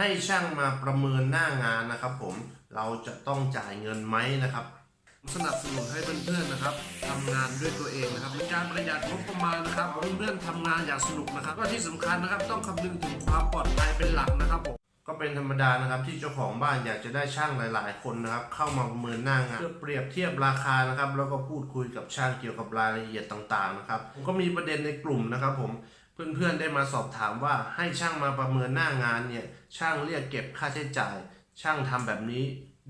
ให้ช่างมาประเมินหน้างานนะครับ ผมเราจะต้องจ่ายเงินไหมนะครับ สนับสนุนให้เพื่อนๆนะครับทำงานด้วยตัวเองนะครับเป็นการประหยัดงบประมาณนะครับเพื่อนๆทำงานอย่างสนุกนะครับ ก็ที่สำคัญนะครับต้องคำนึงถึงความปลอดภัยเป็นหลักนะครับผมก็เป็นธรรมดานะครับที่เจ้าของบ้านอยากจะได้ช่างหลาย ๆ คนนะครับ เข้ามาประเมินหน้างานเพื่อเปรียบเทียบราคานะครับ แล้วก็พูดคุยกับช่างเกี่ยวกับรายละเอียดต่าง ๆ นะครับ ก็มีประเด็นในกลุ่มนะครับ ผม เพื่อนๆได้มาสอบถามว่าให้ช่างมาประเมินหน้างานเนี่ยช่างเรียกเก็บค่าใช้จ่าย ช่างทำแบบนี้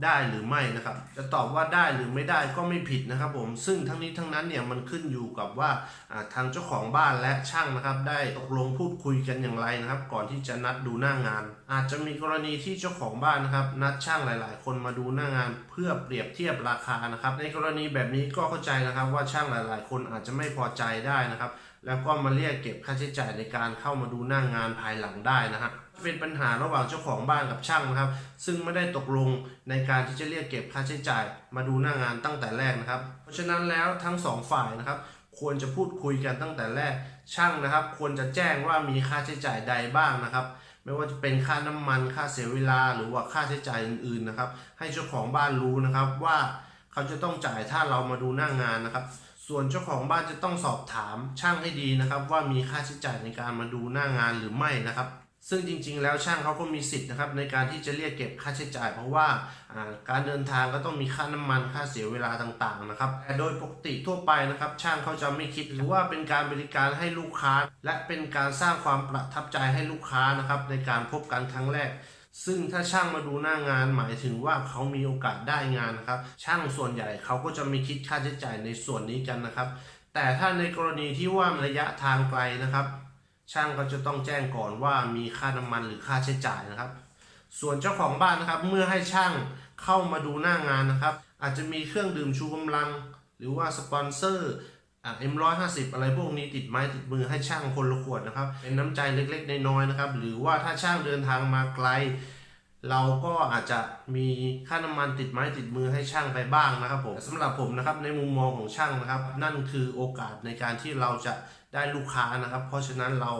ได้หรือไม่นะครับ จะตอบว่าได้หรือไม่ได้ก็ไม่ผิดนะครับผม ซึ่งทั้งนี้ทั้งนั้นเนี่ยมันขึ้นอยู่กับว่าทางเจ้าของบ้านและช่างนะครับ ได้ตกลงพูดคุยกันอย่างไรนะครับ ก่อนที่จะนัดดูหน้างาน อาจจะมีกรณีที่เจ้าของบ้านนะครับ นัดช่างหลาย ๆ คนมาดูหน้างาน เพื่อเปรียบเทียบราคานะครับ ในกรณีแบบนี้ก็เข้าใจนะครับว่าช่างหลาย ๆ คนอาจจะไม่พอใจได้นะครับ แล้วก็มาเรียกเก็บค่าใช้จ่ายในการเข้ามาดูหน้างานภายหลังได้นะฮะ เป็นปัญหาระหว่างเจ้าของบ้านกับช่างนะครับ ซึ่งไม่ได้ตกลงในการที่จะเรียกเก็บค่าใช้จ่าย มาดูหน้างานตั้งแต่แรกนะครับ เพราะฉะนั้นแล้วทั้งสองฝ่ายนะครับ ควรจะพูดคุยกันตั้งแต่แรกช่างนะครับ ควรจะแจ้งว่ามีค่าใช้จ่ายใดบ้างนะครับ ไม่ว่าจะเป็นค่าน้ำมันค่าเสียเวลาหรือว่าค่าใช้จ่ายอื่นๆนะครับ ให้เจ้าของบ้านรู้นะครับว่าเขาจะต้องจ่ายถ้าเรามาดูหน้างานนะครับส่วนเจ้าของบ้านจะต้องสอบถามช่างให้ดีนะครับ ว่ามีค่าใช้จ่ายในการมาดูหน้างานหรือไม่นะครับ ซึ่งจริงๆ แล้วช่างเขาก็มีสิทธิ์นะครับในการที่จะเรียกเก็บค่าใช้จ่าย เพราะว่าการเดินทางก็ต้องมีค่าน้ำมันค่าเสียเวลาต่างๆนะครับแต่โดยปกติทั่วไปนะครับ ช่างเขาจะไม่คิดหรือว่าเป็นการบริการให้ลูกค้า และเป็นการสร้างความประทับใจให้ลูกค้านะครับในการพบกันครั้งแรกซึ่งถ้าช่างมาดูหน้างานหมายถึงว่าเขามีโอกาสได้งานนะครับ ช่างส่วนใหญ่เขาก็จะไม่คิดค่าใช้จ่ายในส่วนนี้กันนะครับ แต่ถ้าในกรณีที่ว่าระยะทางไกลนะครับ ช่างก็จะต้องแจ้งก่อนว่ามีค่าน้ำมันหรือค่าใช้จ่ายนะครับ ส่วนเจ้าของบ้านนะครับ เมื่อให้ช่างเข้ามาดูหน้างานนะครับ อาจจะมีเครื่องดื่มชูกำลัง หรือว่าสปอนเซอร์อ่า M150 อะไรพวกนี้ติดไม้ติดมือให้ช่างคนละขวดนะครับ เป็นน้ำใจเล็กๆน้อยๆนะครับ หรือว่าถ้าช่างเดินทางมาไกล เราก็อาจจะมีค่าน้ำมันติดไม้ติดมือให้ช่างไปบ้างนะครับผมสำหรับผมนะครับในมุมมองของช่างนะครับ นั่นคือโอกาสในการที่เราจะได้ลูกค้านะครับ เพราะฉะนั้นเรา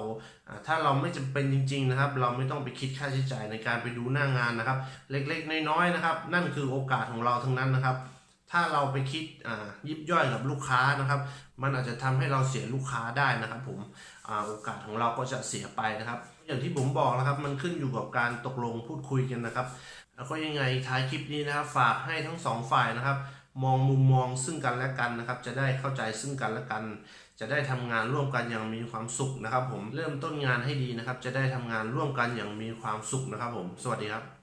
อ่าถ้าเราไม่จำเป็นจริง ๆนะครับ เราไม่ต้องไปคิดค่าใช้จ่ายในการไปดูหน้างานนะครับ เล็กๆน้อยๆนะครับ นั่นคือโอกาสของเราทั้งนั้นนะครับ ถ้าเราไปคิดยิบย่อยกับลูกค้านะครับ มันอาจจะทำให้เราเสียลูกค้าได้นะครับ ผมอโอกาสของเราก็จะเสียไปนะครับ อย่างที่ผมบอกนะครับมันขึ้นอยู่กับการตกลงพูดคุยกันนะครับ แล้วก็ยังไงท้ายคลิปนี้นะครับ ฝากให้ทั้งสองฝ่ายนะครับ มองมุมมองซึ่งกันและกันนะครับ จะได้เข้าใจซึ่งกันและกัน จะได้ทำงานร่วมกันอย่างมีความสุขนะครับ ผมเริ่มต้นงานให้ดีนะครับ จะได้ทำงานร่วมกันอย่างมีความสุขนะครับ ผม สวัสดีครับ